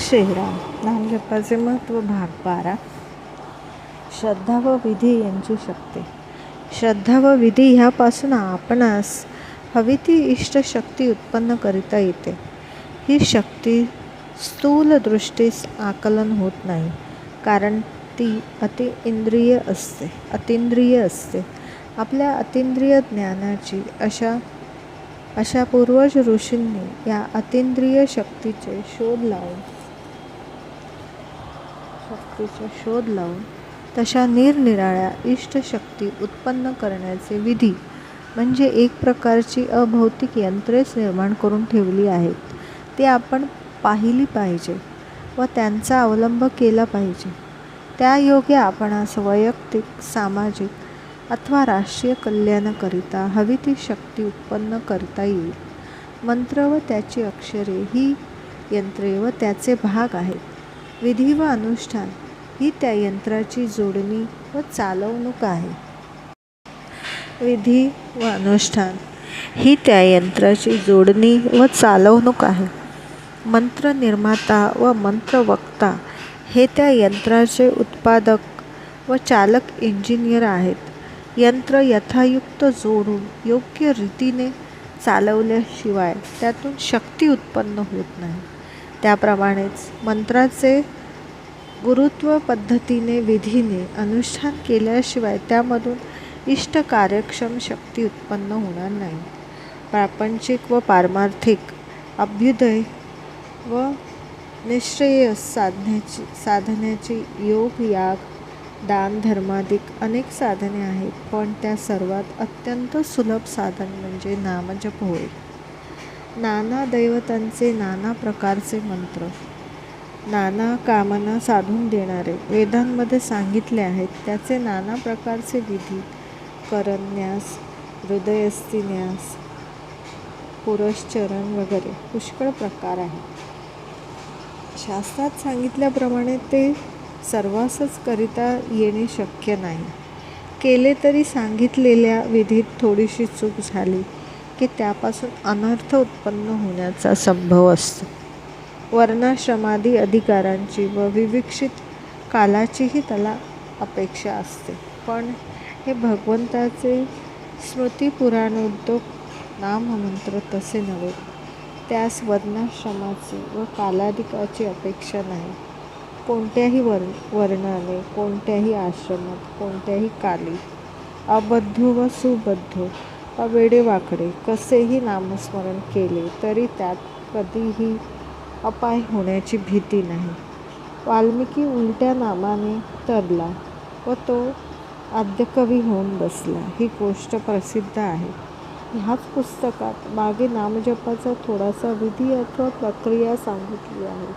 श्रीराम नामजपाचे महत्त्व भाग बारा. श्रद्धा व विधी यांची शक्ती. श्रद्धा व विधी ह्यापासून आपणास हवी ती इष्टशक्ती उत्पन्न करिता येते. ही शक्ती स्थूल दृष्टीस आकलन होत नाही कारण ती अति इंद्रिय असते अतिंद्रिय असते. आपल्या अतिंद्रिय ज्ञानाची अशा अशा पूर्वज ऋषींनी या अतिंद्रिय शक्तीचे शोध लावून शक्तीचा शोध लावून तशा निरनिराळ्या इष्टशक्ती उत्पन्न करण्याचे विधी म्हणजे एक प्रकारची अभौतिक यंत्रेच निर्माण करून ठेवली आहेत. ते आपण पाहिली पाहिजे व त्यांचा अवलंब केला पाहिजे. त्या योगे आपणास वैयक्तिक सामाजिक अथवा राष्ट्रीय कल्याणाकरिता हवी ती शक्ती उत्पन्न करता येईल. मंत्र व त्याची अक्षरे ही यंत्रे व त्याचे भाग आहेत. विधी व अनुष्ठान ही त्या यंत्राची जोडणी व चालवणूक आहे. विधी व अनुष्ठान ही त्या यंत्राची जोडणी व चालवणूक आहे. मंत्र निर्माता व मंत्रवक्ता हे त्या यंत्राचे उत्पादक व चालक इंजिनियर आहेत. यंत्र यथायुक्त जोडून योग्य रीतीने चालवल्याशिवाय त्यातून शक्ती उत्पन्न होत नाही. त्याप्रमाणेच मंत्राचे गुरुत्व पद्धतीने विधीने अनुष्ठान केल्याशिवाय त्यामधून इष्ट कार्यक्षम शक्ती उत्पन्न होणार नाही. प्रापंचिक व पारमार्थिक अभ्युदय व निश्रेयस साधण्याची साधण्याची योग याग दान धर्मादिक अनेक साधने आहेत पण त्या सर्वात अत्यंत सुलभ साधन म्हणजे नामजप होय. नाना दैवतांचे नाना प्रकारचे मंत्र. नाना कामना साधून देणारे वेदांमध्ये सांगितले आहेत त्याचे नाना प्रकारचे विधी करन्यास हृदयस्थिन्यास पुरश्चरण वगैरे पुष्कळ प्रकार आहेत. शास्त्रात सांगितल्याप्रमाणे ते सर्वासच करिता येणे शक्य नाही. केले तरी सांगितलेल्या विधीत थोडीशी चूक झाली की त्यापासून अनर्थ उत्पन्न होण्याचा संभव असतो. वर्णाश्रमादी अधिकारांची व विविक्षित कालाचीही त्याला अपेक्षा असते. पण हे भगवंताचे स्मृतिपुराणोद्योग नाममंत्र तसे नव्हे. त्यास वर्णाश्रमाची व कालाधिकाची अपेक्षा नाही. कोणत्याही वर वर्णाने कोणत्याही आश्रमात कोणत्याही काली अबद्ध व सुबद्ध वेडेवाकडे कसेही नामस्मरण केले तरी त्यात कधीही अपाय होण्याची भीती नाही. वाल्मिकी उलट्या नामाने तरला व तो आद्यकवी होऊन बसला. ही गोष्ट प्रसिद्ध आहे. ह्याच पुस्तकात मागे नामजपाचा थोडासा विधी अथवा प्रक्रिया सांगितली आहे.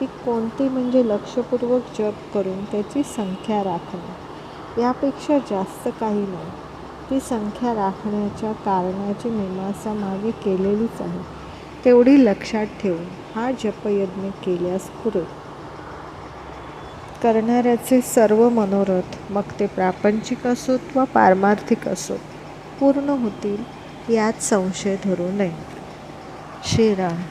ती कोणती म्हणजे लक्षपूर्वक जप करून त्याची संख्या राखणे. यापेक्षा जास्त काही नाही. ती संख्या राखण्याच्या कारणाची मीमांसा मागे केलेलीच आहे. तेवढी लक्षात ठेवून हा जपयज्ञ केल्यास पुरे. करणाऱ्याचे सर्व मनोरथ मग ते प्रापंचिक असोत वा पारमार्थिक असोत पूर्ण होतील यात संशय धरू नये. श्रीराम.